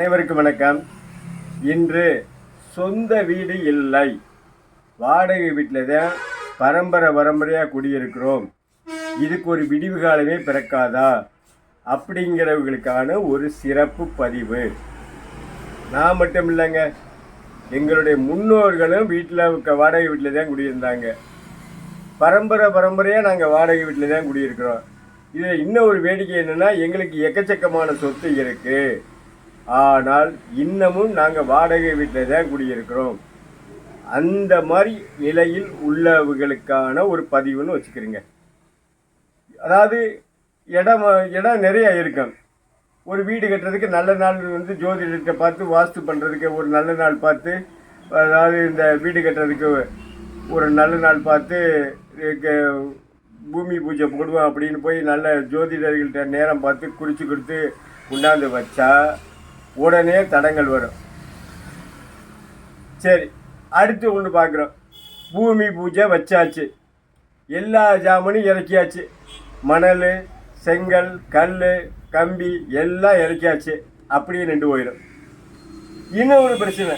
அனைவருக்கும் வணக்கம். இன்று சொந்த வீடு இல்லை. வாடகை வீட்டில் தான் பரம்பரை பரம்பரையாக குடியிருக்கிறோம். இதுக்கு ஒரு விடிவு காலமே பிறக்காதா? அப்படிங்கிறவங்களுக்கான ஒரு சிறப்பு பதிவு. நான் மட்டும் இல்லைங்க. எங்களுடைய முன்னோர்களும் வீட்டில் வாடகை வீட்டில் தான் குடியிருந்தாங்க. பரம்பரை பரம்பரையாக நாங்கள் வாடகை வீட்டில் தான் குடியிருக்கிறோம். இதில் இன்னும் ஒரு வேடிக்கை என்னென்னா எங்களுக்கு எக்கச்சக்கமான சொத்து இருக்குது ஆனால் இன்னமும் நாங்கள் வாடகை வீட்டில் தான் குடியிருக்கிறோம். அந்த மாதிரி நிலையில் உள்ளவர்களுக்கான ஒரு பதிவுன்னு வச்சுக்கிறீங்க. அதாவது இடம் இடம் நிறைய இருக்கும். ஒரு வீடு கட்டுறதுக்கு நல்ல நாள் வந்து ஜோதிடத்தை பார்த்து வாஸ்து பண்ணுறதுக்கு ஒரு நல்ல நாள் பார்த்து அதாவது இந்த வீடு கட்டுறதுக்கு ஒரு நல்ல நாள் பார்த்து பூமி பூஜை போடுவோம் அப்படின்னு போய் நல்ல ஜோதிடர்கள்ட்ட நேரம் பார்த்து குறித்து கொடுத்து கொண்டாந்து வச்சா உடனே தடங்கள் வரும். சரி அடுத்து ஒன்று பார்க்குறோம். பூமி பூஜை வச்சாச்சு. எல்லா ஜாமனும் இறக்கியாச்சு. மணல் செங்கல் கல் கம்பி எல்லாம் இறக்கியாச்சு. அப்படியே நின்று போயிடும். இன்னும் ஒரு பிரச்சனை.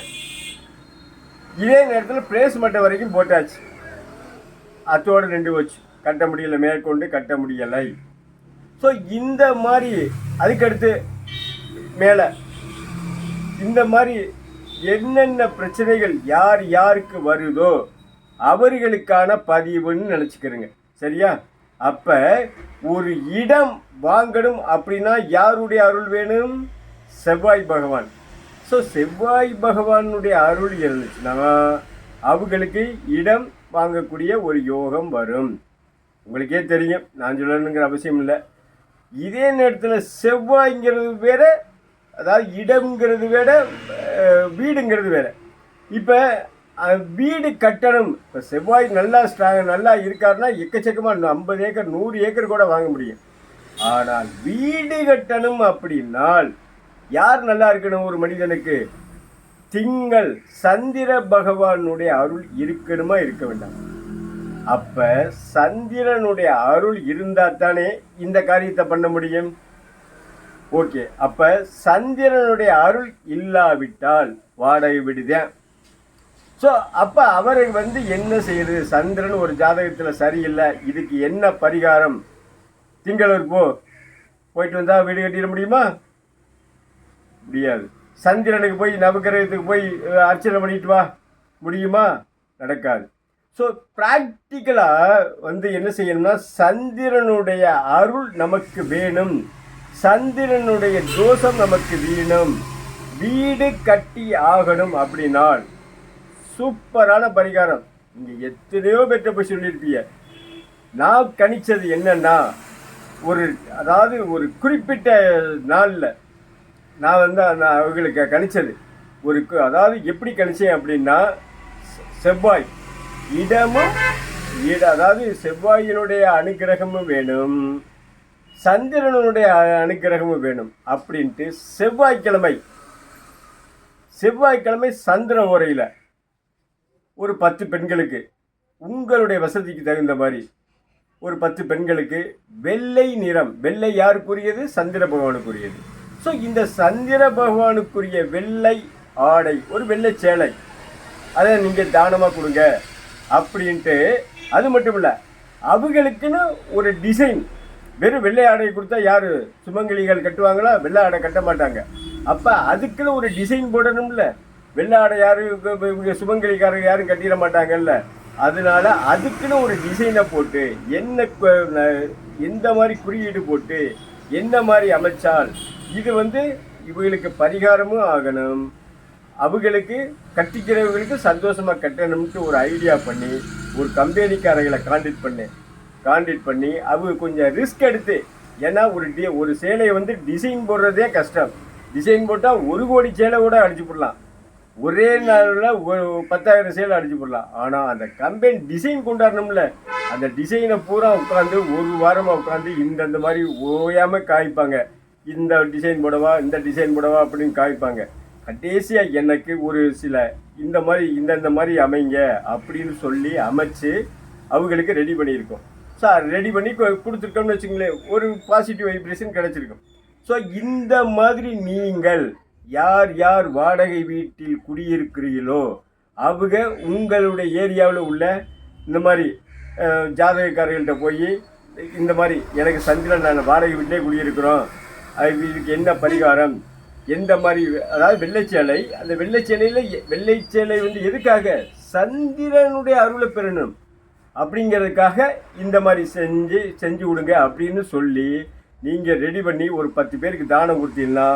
இதே நேரத்தில் பிளேஸ் வரைக்கும் போட்டாச்சு. அத்தோடு நின்று போச்சு. கட்ட முடியல மேற்கொண்டு கட்ட முடியலை. ஸோ இந்த மாதிரி அதுக்கடுத்து மேலே. இந்த மாதிரி என்னென்ன பிரச்சனைகள் யார் யாருக்கு வருதோ அவர்களுக்கான பதிவுன்னு நினச்சிக்கிறேங்க. சரியா? அப்போ ஒரு இடம் வாங்கணும் அப்படின்னா யாருடைய அருள் வேணும்? செவ்வாய் பகவான். ஸோ செவ்வாய் பகவானுடைய அருள் இருந்துச்சுன்னா அவங்களுக்கு இடம் வாங்கக்கூடிய ஒரு யோகம் வரும். உங்களுக்கே தெரியும். நான் சொல்லணுங்கிற அவசியம் இல்லை. இதே நேரத்தில் செவ்வாய்ங்கிறது வேற அதாவது இடம்ங்கிறது வேற வீடுங்கிறது வேற. இப்போ வீடு கட்டணம் இப்போ செவ்வாய் நல்லா ஸ்ட்ராங் நல்லா இருக்காருன்னா எக்கச்சக்கமாக ஐம்பது ஏக்கர் நூறு ஏக்கர் கூட வாங்க முடியும். ஆனால் வீடு கட்டணம் அப்படின்னால் யார் நல்லா இருக்கணும் ஒரு மனிதனுக்கு? திங்கள் சந்திர பகவானுடைய அருள் இருக்கணுமா இருக்க வேண்டாம். அப்போ சந்திரனுடைய அருள் இருந்தால் தானே இந்த காரியத்தை பண்ண முடியும்? ஓகே அப்ப சந்திரனுடைய அருள் இல்லாவிட்டால் வாடகை விடுதேன் ஸோ அப்போ அவர் வந்து என்ன செய்யுது சந்திரன் ஒரு ஜாதகத்தில் சரியில்லை இதுக்கு என்ன பரிகாரம்? திங்களூர் போ. போயிட்டு வந்தால் வீடு கட்டிட முடியுமா? முடியாது. சந்திரனுக்கு போய் நவகிரகத்துக்கு போய் அர்ச்சனை பண்ணிட்டு வா. முடியுமா? நடக்காது. ஸோ ப்ராக்டிக்கலாக வந்து என்ன செய்யணும்னா சந்திரனுடைய அருள் நமக்கு வேணும். சந்திரனுடைய தோஷம் நமக்கு வீணும். வீடு கட்டி ஆகணும் அப்படின்னால் சூப்பரான பரிகாரம். நீங்கள் எத்தனையோ பேர்ட்ட போய் சொல்லியிருப்பீங்க. நான் கணிச்சது என்னன்னா ஒரு அதாவது ஒரு குறிப்பிட்ட நாளில் நான் வந்து அந்த அவங்களுக்கு கணிச்சது. ஒரு அதாவது எப்படி கணிச்சேன் அப்படின்னா செவ்வாய். இடமும் இட அதாவது செவ்வாயினுடைய அனுக்கிரகமும் வேணும். சந்திரனுடைய அனுக்கிரகமும் வேணும் அப்படின்ட்டு செவ்வாய்க்கிழமை செவ்வாய்க்கிழமை சந்திர உரையில் ஒரு பத்து பெண்களுக்கு உங்களுடைய வசதிக்கு தகுந்த மாதிரி ஒரு பத்து பெண்களுக்கு வெள்ளை நிறம் வெள்ளை யாருக்குரியது? சந்திர பகவானுக்குரியது. ஸோ இந்த சந்திர பகவானுக்குரிய வெள்ளை ஆடை ஒரு வெள்ளை சேலை அதை நீங்கள் தானமாக கொடுங்க அப்படின்ட்டு அது மட்டும் இல்லை அவங்களுக்குன்னு ஒரு டிசைன் வெறும் வெள்ளை ஆடை கொடுத்தா யார்? சுமங்கலிகள் கட்டுவாங்களா? வெள்ளை ஆடை கட்ட மாட்டாங்க. அப்போ அதுக்குன்னு ஒரு டிசைன் போடணும்ல. வெள்ளை ஆடை யாரும் இவங்க- இவங்க சுமங்கலிக்காரங்க யாரும் கட்டிட மாட்டாங்கல்ல. அதனால அதுக்குன்னு ஒரு டிசைனை போட்டு என்ன எந்த மாதிரி குறியீடு போட்டு என்ன மாதிரி அமைச்சால் இது வந்து இவங்களுக்கு பரிகாரமும் ஆகணும். அவங்களுக்கு கட்டிக்கிறவங்களுக்கு சந்தோஷமாக கட்டணும்ட்டு ஒரு ஐடியா பண்ணி ஒரு கம்பெனிக்காரங்களை காண்டாக்ட் பண்ணேன் காண்டாக்ட் பண்ணி அவங்க கொஞ்சம் ரிஸ்க் எடுத்து ஏன்னா ஒரு டி ஒரு சேலையை வந்து டிசைன் போடுறதே கஷ்டம். டிசைன் போட்டால் ஒரு கோடி சேலை கூட அடிச்சு போடலாம். ஒரே நாளில் ஒரு பத்தாயிரம் சேலை அடிச்சு போடலாம். ஆனால் அந்த கம்பெனி டிசைன் கொண்டாடணும்ல. அந்த டிசைனை பூரா உட்காந்து ஒரு வாரமாக உட்காந்து இந்தந்த மாதிரி ஓயாமல் காய்ப்பாங்க. இந்த டிசைன் போடவா இந்த டிசைன் போடவா அப்படின்னு காய்ப்பாங்க. கடைசியாக எனக்கு ஒரு சில இந்த மாதிரி இந்தந்த மாதிரி அமைங்க அப்படின்னு சொல்லி அமைச்சு அவங்களுக்கு ரெடி பண்ணியிருக்கோம். சார் ரெடி பண்ணி கொடுத்துருக்கோம்னு வச்சுங்களேன் ஒரு பாசிட்டிவ் வைப்ரேஷன் கிடைச்சிருக்கும். ஸோ இந்த மாதிரி நீங்கள் யார் யார் வாடகை வீட்டில் குடியிருக்கிறீர்களோ அவங்க உங்களுடைய ஏரியாவில் உள்ள இந்த மாதிரி ஜாதகக்காரர்கள்ட்ட போய் இந்த மாதிரி எனக்கு சந்திரன் நான் வாடகை வீட்டிலே குடியிருக்கிறோம் அது இதுக்கு என்ன பரிகாரம் எந்த மாதிரி அதாவது வெள்ளைச்சேலை அந்த வெள்ளைச்சேலையில் வெள்ளைச்சேலை வந்து எதுக்காக? சந்திரனுடைய அருளை பெறணும். அப்படிங்கிறதுக்காக இந்த மாதிரி செஞ்சு செஞ்சு கொடுங்க அப்படின்னு சொல்லி நீங்கள் ரெடி பண்ணி ஒரு பத்து பேருக்கு தானம் கொடுத்தீங்கன்னா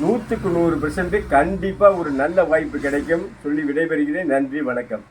நூற்றுக்கு நூறு பெர்சன்ட்டு கண்டிப்பாக ஒரு நல்ல வாய்ப்பு கிடைக்கும். சொல்லி விடைபெறுகிறேன். நன்றி வணக்கம்.